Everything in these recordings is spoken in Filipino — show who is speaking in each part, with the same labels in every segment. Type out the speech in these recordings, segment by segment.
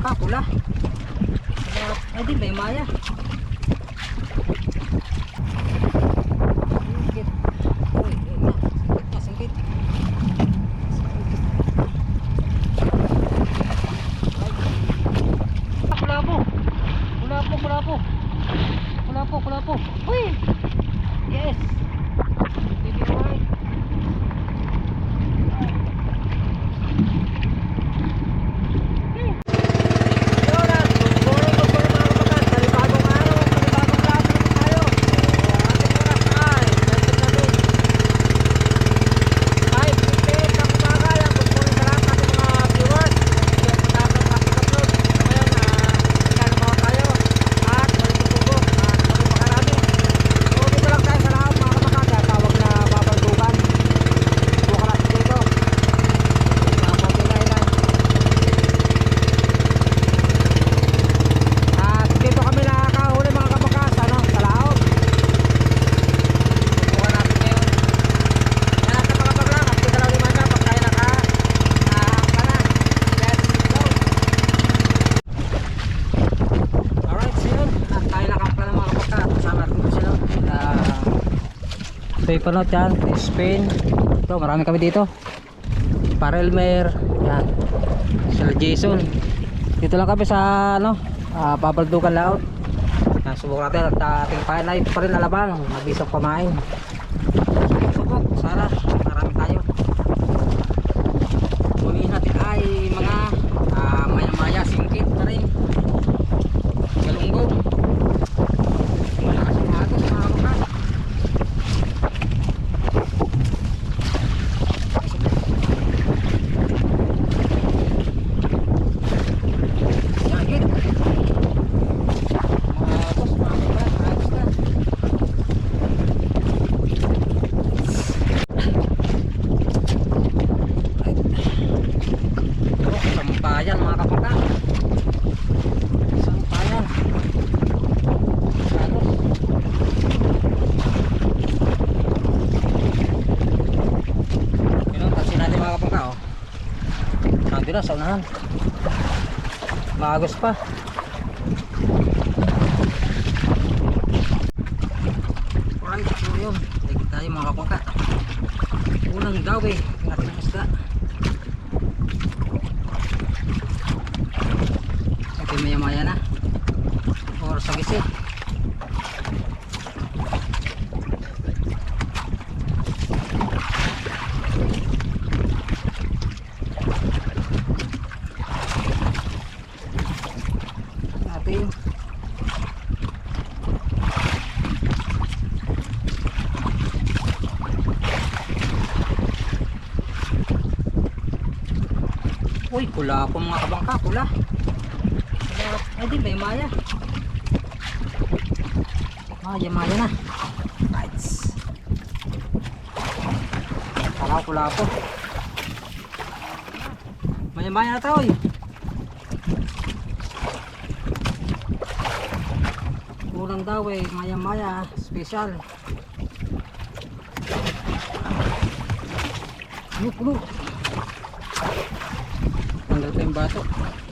Speaker 1: kabangka, pula. Ay di, may maya. Singkit. Uy, uy, na. Singkit na, singkit. Ay. Pula po. Pula po, pula po. Pula po, pula po. Uy! Yes! Baby, alright. At dito kami nakakahuli mga kabakas, ano, sa laot. Kuha natin ngayon. Yan sa mga paglang, at kita lang naman na pag tayo naka, naka na. Let's go! Alright, so yun. At tayo nakampla ng mga kabakas. Kasama natin po sila. Sila, Panot yan, Spain. Ito, marami kami dito. Parelmer, yan. Sila Jason. Dito lang kami sa ano, uh, Babaldugan Laot. Yan, subukan natin at ating pain na ito pa rin alabang. Nag-isang pamain. Subok, Sara, marami tayo. Huliin natin ay mga ah, maya-maya, singkit pa rin. Galunggong. Malakas ang agos, mga kakas. Sakit. Mga boss, mga kakas, ayos na. Ay. Oh, sampayan mga kapaka. Sampayan. Salos. Yun ang tasin natin mga kapaka oh. Nandun na sa unahan. Maagos pa. Alright, so yun. Tigit tayo mga kapaka. Unang gawi. Ang ating isda. Ito maya maya na. Or sa gisi. Natin. Uy, pula ako mga kabangka, pula. Ay di, may maya. Maya, maya na. Right. Ko pula ako. Maya, maya na tayo. Kulang daw eh, maya, maya. Special. Ano, pulo. Bato.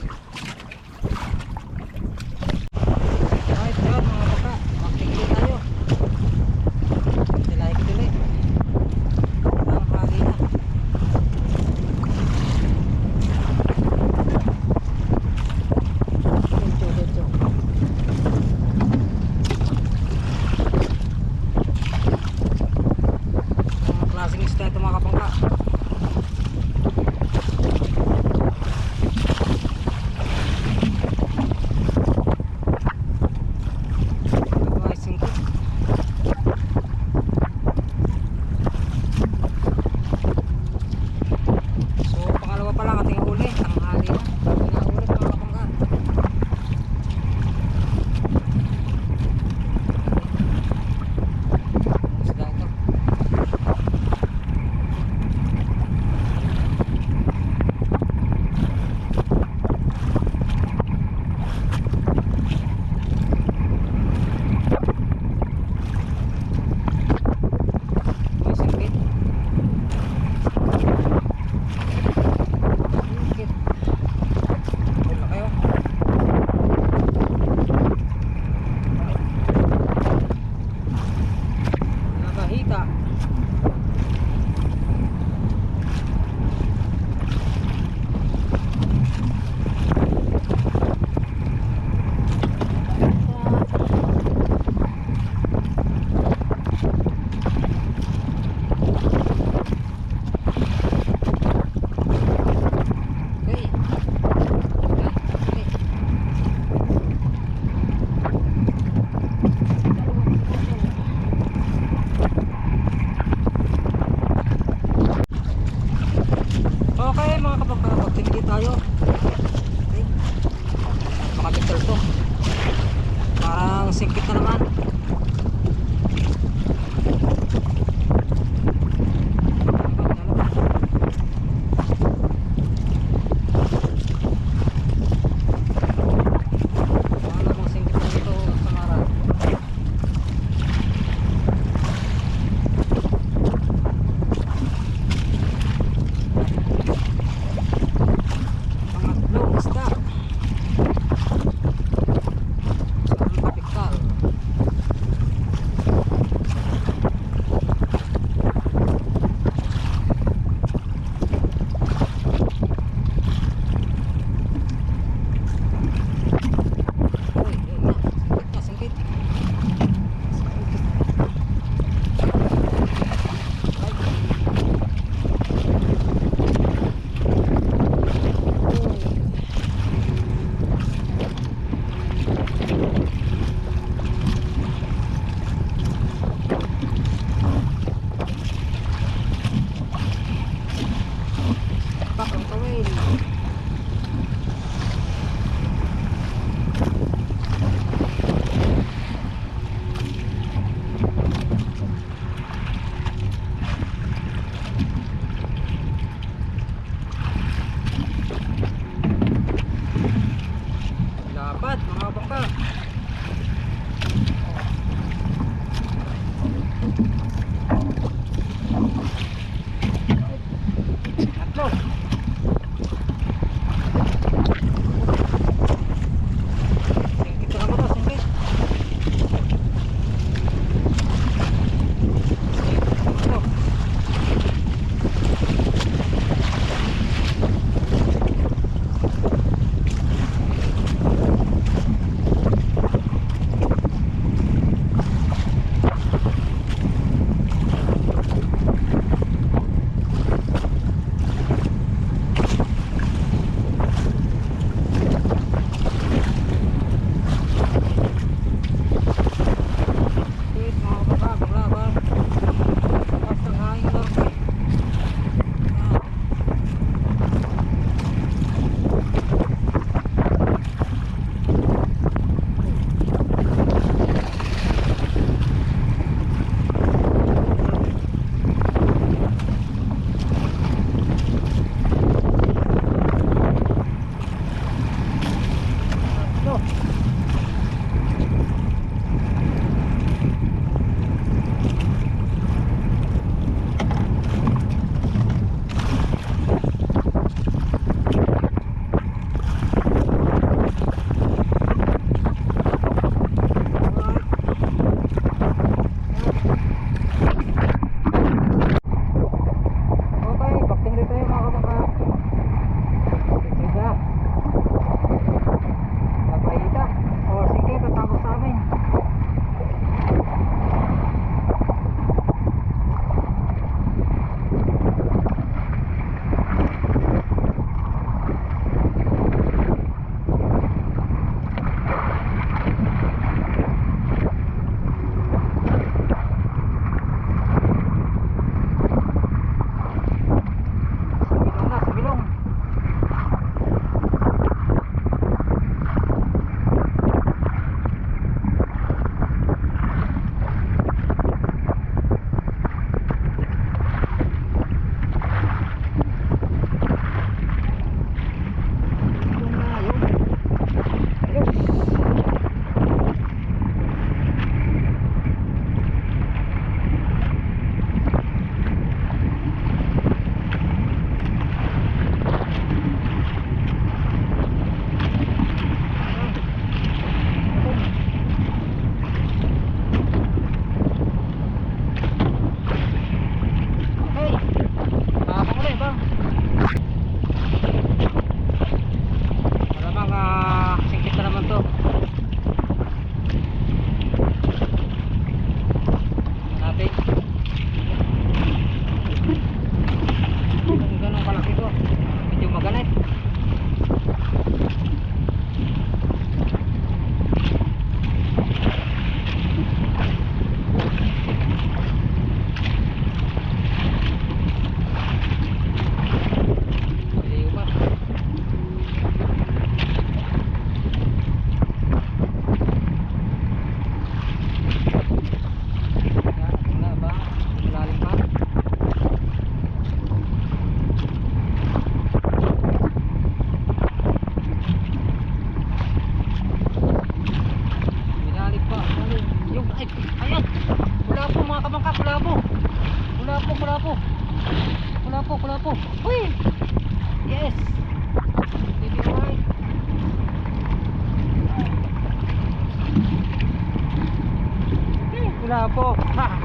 Speaker 1: Ha!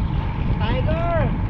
Speaker 1: Tiger!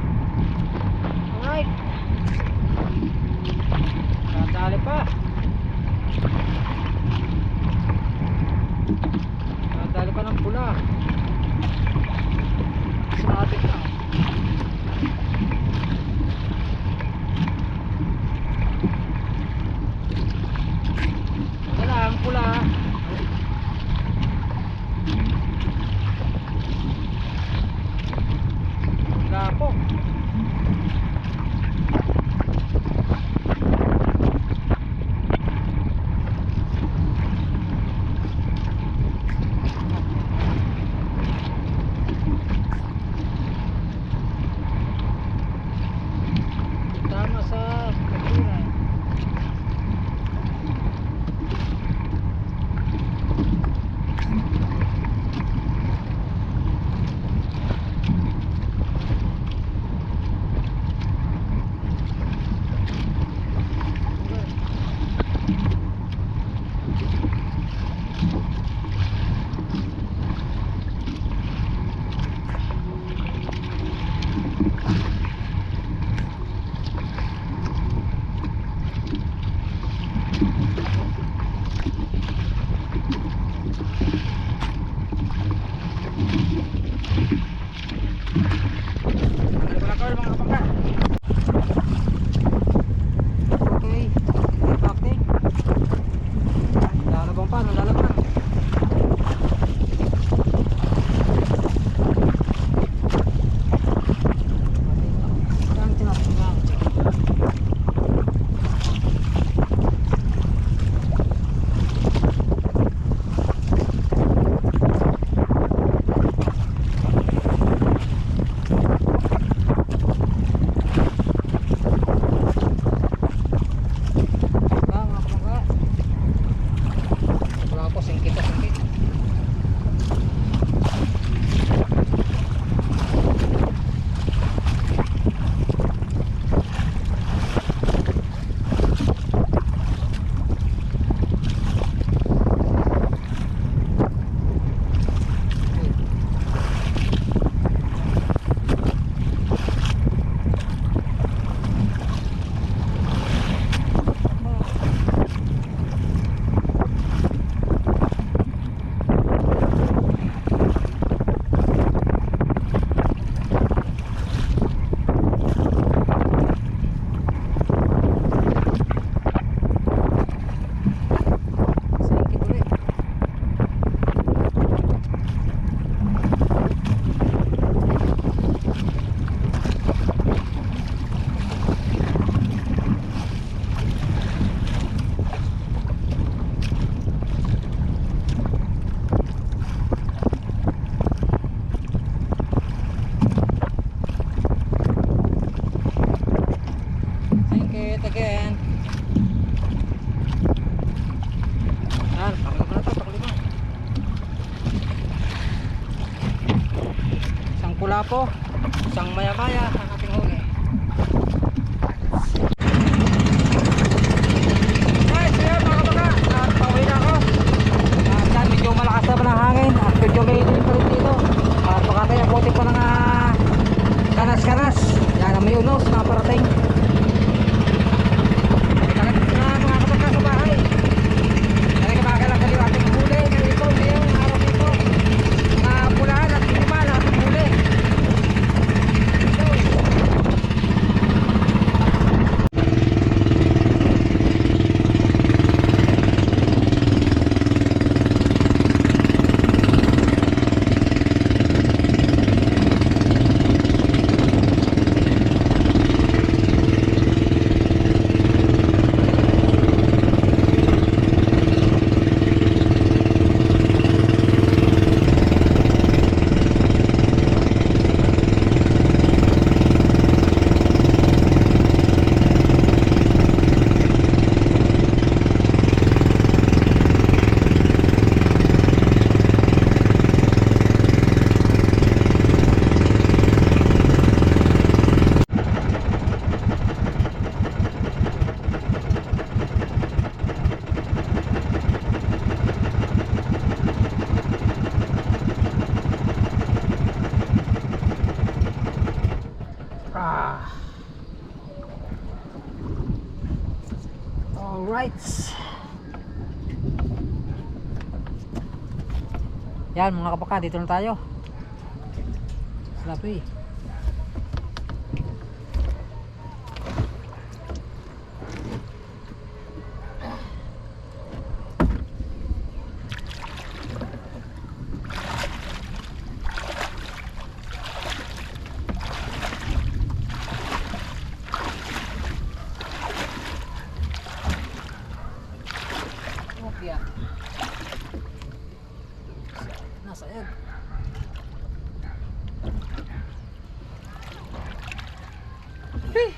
Speaker 1: Pula po, isang maya-maya. ang ating huli. Guys, so yan mga kabaga, at pauwi na ako. At yan, medyo malakas naman ang hangin at medyo may ilim pa rin dito. At baka tayo abutin pa ng ah, kanas-kanas. Yan, may unos na parating. Talagang na mga kabaga sa bahay. Talaga makakalang kaliw ating huli Ganito ngayong araw dito Na pulaan at minimal ating huli Ito Alright. Yan mga kapaka, dito na tayo. Slappy. Kopya. Nasa yan. Hey.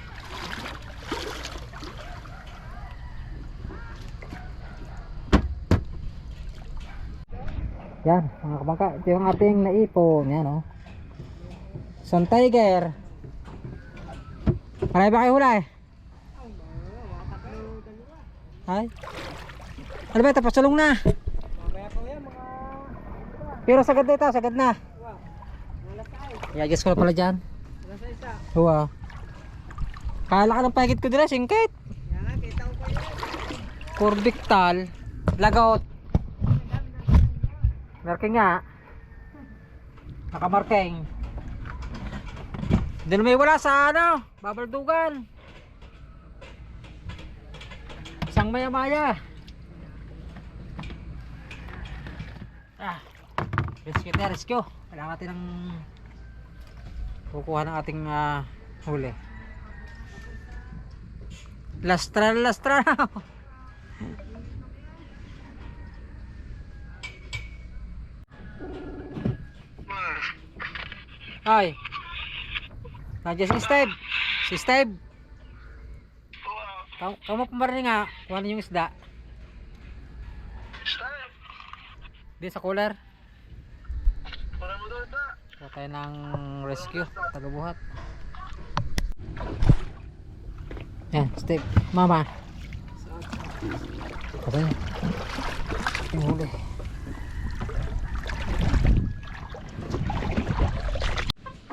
Speaker 1: Yan, mga kabangka. Ito yung ating naipon. Yan, oh. Sun Tiger. Marami ba kayo hula eh? Ay. Ano ba ito? Pasulong na. Pero sagad na ito, sagad na. I-adjust ko na pala dyan. Huwa. Kala ka ng packet ko dila, singkit. Corbictal. Lagout. Marking nga. Nakamarking. Doon may wala sa ano, babaldugan. Isang maya maya. Ah, rescue tayo, rescue. Kailangan natin ng kukuha ng ating ah, huli. Lastra, lastra. Ay. Nandiyan si Steve. Si Steve. Kamu, kamu pumari nga. Kuha yung isda. Di sa cooler. Kuha tayo ng rescue. Tagabuhat. Yan, Steve. Mama. Patay na. Yung huli.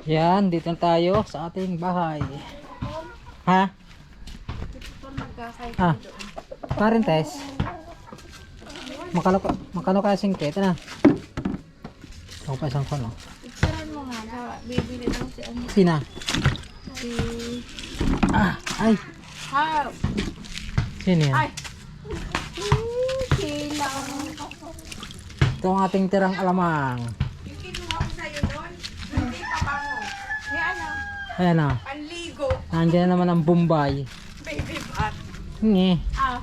Speaker 1: Yan, dito na tayo sa ating bahay. Ha? Ah, parentes. Makano, ka- makano kaya singkit na? Ako pa isang kono.
Speaker 2: Picturean mo nga, daw, bibili daw si ano,
Speaker 1: Sina?
Speaker 2: si...
Speaker 1: Ah, ay.
Speaker 2: Ha!
Speaker 1: Sino yan?
Speaker 2: Ay! Sila.
Speaker 1: Ito ang ating tirang alamang.
Speaker 2: Yung kinuha ko sa'yo doon, hindi pa bango. May ano,
Speaker 1: Ayan na.
Speaker 2: panligo,
Speaker 1: Nandiyan na naman ang Bombay.
Speaker 2: baby bath.
Speaker 1: Nge.
Speaker 2: Ah,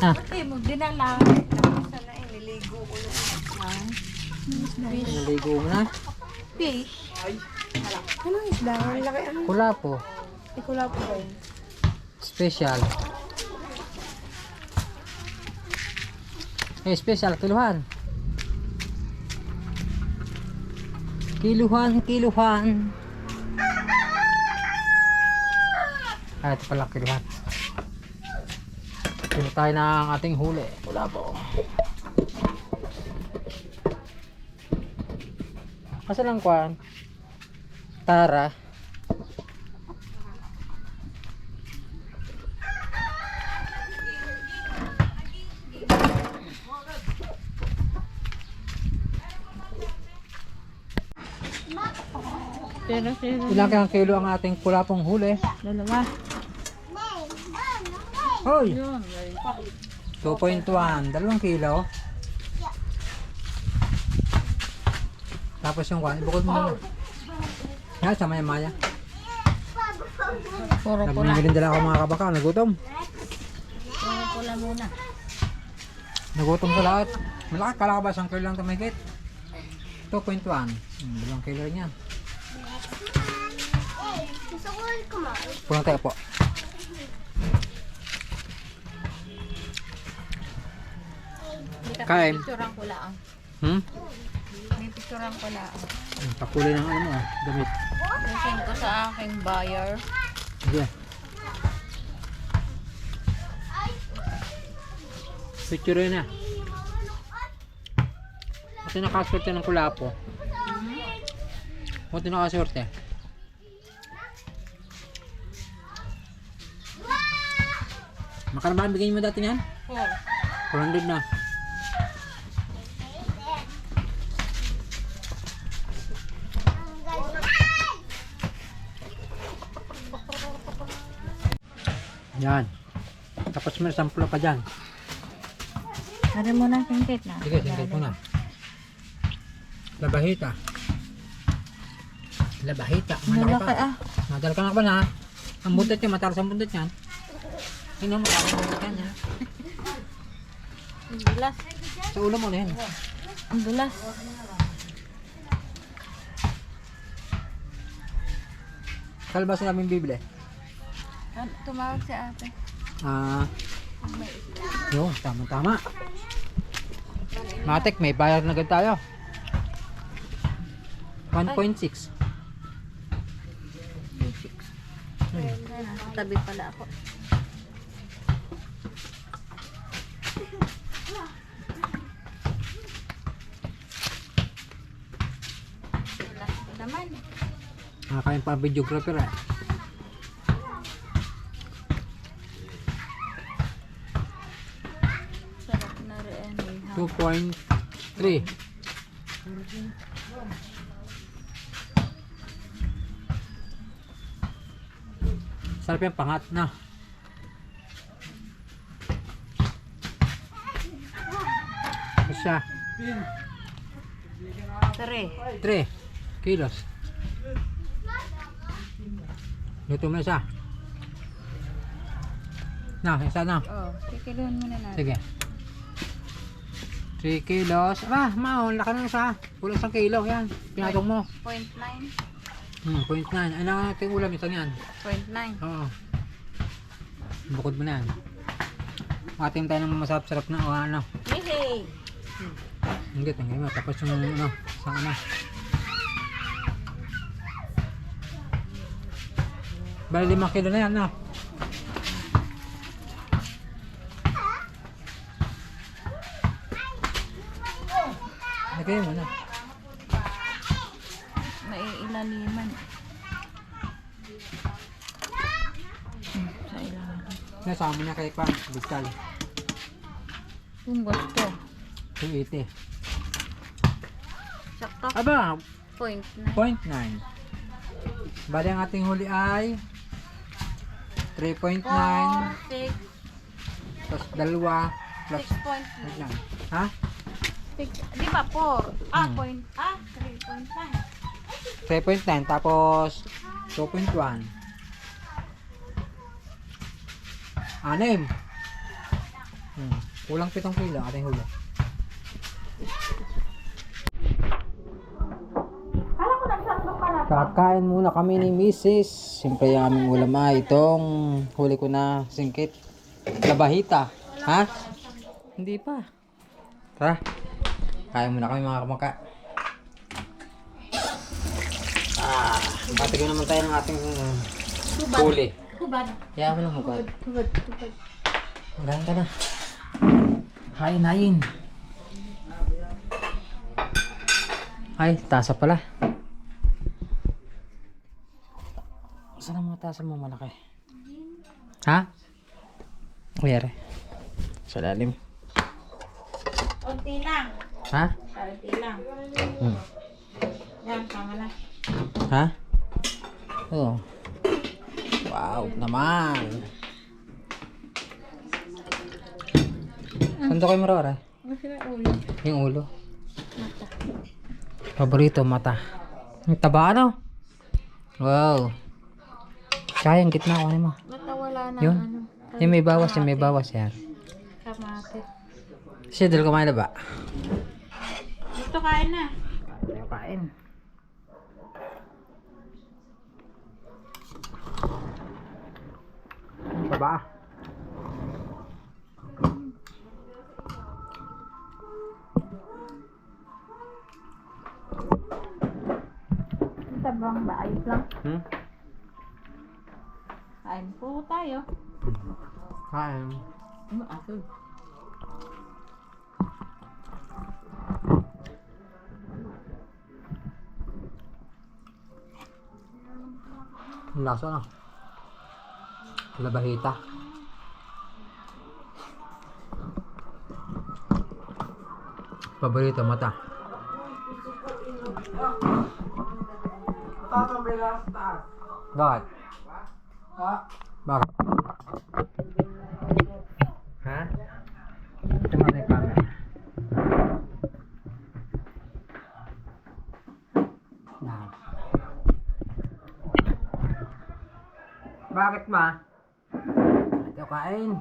Speaker 1: Ah,
Speaker 2: pati mo, dinala. Tapos na eh, niligo ko yung fish.
Speaker 1: naligo mo na.
Speaker 2: Fish? Anong isda? Ang laki ano?
Speaker 1: Kula po.
Speaker 2: Ikula po ba yun?
Speaker 1: Special. Eh, special. Kiluhan. Kiluhan, kiluhan. Ah, ito pala kiluhan. Kilo tayo ng ating huli. Wala po. Kasi lang kwan. Tara. Ilang kang kilo ang ating kulapong huli?
Speaker 2: Dalawa.
Speaker 1: Hoy!
Speaker 2: Yun,
Speaker 1: 2.1, dalawang kilo. Tapos yung kwan, bukod mo. Yan, sa maya maya.
Speaker 2: Puro pula.
Speaker 1: Dala ako mga kabaka, nagutom.
Speaker 2: Puro pula muna.
Speaker 1: Nagutom sa lahat. Malaki, kala ko ba isang kilo lang tumigit? 2.1. Hmm, dalawang kilo rin yan. Pulang tayo po. Kain.
Speaker 2: Picturean ko lang.
Speaker 1: Hmm?
Speaker 2: May picturean ko lang.
Speaker 1: Pakulay ng ano ah, damit.
Speaker 2: Present ko sa aking buyer.
Speaker 1: Sige. Picture na. Kasi nakaswerte ng kulapo. Buti nakaswerte. Makarama bigay mo dati niyan?
Speaker 2: Four.
Speaker 1: 400 na. Yan. Tapos may samplo pa dyan.
Speaker 2: Ano mo na, singkit na.
Speaker 1: Sige, singkit mo na. Labahita. Labahita. Malaki
Speaker 2: Malaki
Speaker 1: pa.
Speaker 2: ah.
Speaker 1: Madal ka na ba na? Ang buntot niya, matalas ang buntot niyan. Tingnan mo, parang buntot yan. yan.
Speaker 2: Ang dulas.
Speaker 1: Sa ulo mo na yan.
Speaker 2: Ang dulas.
Speaker 1: Kalbas na namin bibili.
Speaker 2: Ah, Tumawag si ate.
Speaker 1: Ah, yun, tama-tama. Matek, may bayar na agad tayo. 1.6.
Speaker 2: Tabi pala ako. Dulas naman.
Speaker 1: Nakakain pa ang videographer eh.
Speaker 2: Sarap na rin.
Speaker 1: 2.3. Sarap yung pangat na. Isa,
Speaker 2: Tari.
Speaker 1: 3 kilos. Luto mo na isa. Na, isa na.
Speaker 2: Oh, kikiluhan muna natin.
Speaker 1: Sige. 3 kilos. Ah, mao, laki na isa. Kulang isang kilo. Yan, pinatong mo.
Speaker 2: Point nine.
Speaker 1: Hmm, point 9. Ano ang ating ulam isang yan?
Speaker 2: Point nine.
Speaker 1: Oo. Bukod mo na yan. Ating tayo ng masarap-sarap na o ano.
Speaker 2: Hey!
Speaker 1: Hindi, tingnan mo. Tapos yung ano, isang ano. Bali limang kilo na yan, no? Lagay mo na.
Speaker 2: Maiilaliman. Hmm, sa ilalim.
Speaker 1: Nasama niya kay Kwan, Bistal.
Speaker 2: Kung gusto.
Speaker 1: 280.
Speaker 2: Sakto.
Speaker 1: Aba,
Speaker 2: Point nine.
Speaker 1: Point 9. Bali ang ating huli ay 3.9
Speaker 2: Four, six,
Speaker 1: plus dalawa plus
Speaker 2: six point
Speaker 1: wait
Speaker 2: nine.
Speaker 1: lang. Ha?
Speaker 2: Di ba four? Ah,
Speaker 1: Hmm.
Speaker 2: point, ah, three point nine.
Speaker 1: 3.9 tapos 2.1. Anim. Hmm. Kulang 7 kilo ating huli. Kakain muna kami ni Mrs. Siyempre yung aming ulam ay itong huli ko na singkit. Labahita. Ha? Hindi pa. Tara. Kain muna kami mga kamaka. Ah, patigyan naman tayo ng ating huli.
Speaker 2: Hubad.
Speaker 1: Kaya mo lang hubad.
Speaker 2: Hubad, hubad.
Speaker 1: Magaling ka na. Hain, hain. Ay, tasa pala. Saan ang mga tasa mo malaki? Ha? Kuyari. Sa lalim.
Speaker 2: Konti lang.
Speaker 1: Ha?
Speaker 2: Lang.
Speaker 1: Hmm.
Speaker 2: Yan, tama na.
Speaker 1: Ha? Oo. Wow, naman. Saan to kayo marora?
Speaker 2: Kasi na ulo.
Speaker 1: Yung ulo. Paborito, mata. Ang taba ano? Wow. Kaya yung gitna ko mo.
Speaker 2: Basta wala na
Speaker 1: Yun.
Speaker 2: ano.
Speaker 1: Yung may bawas, yung may bawas yan.
Speaker 2: Kamatis.
Speaker 1: Siya, dal kumain na ba?
Speaker 2: Gusto kain na.
Speaker 1: Ayaw kain. Taba.
Speaker 2: Tabang ba? Ayos lang.
Speaker 1: Hmm?
Speaker 2: Kain po tayo.
Speaker 1: Kain.
Speaker 2: Ano, aso?
Speaker 1: Lasa na. Labahita. Paborito mata. Bakit? Bakit ma? Ito kain.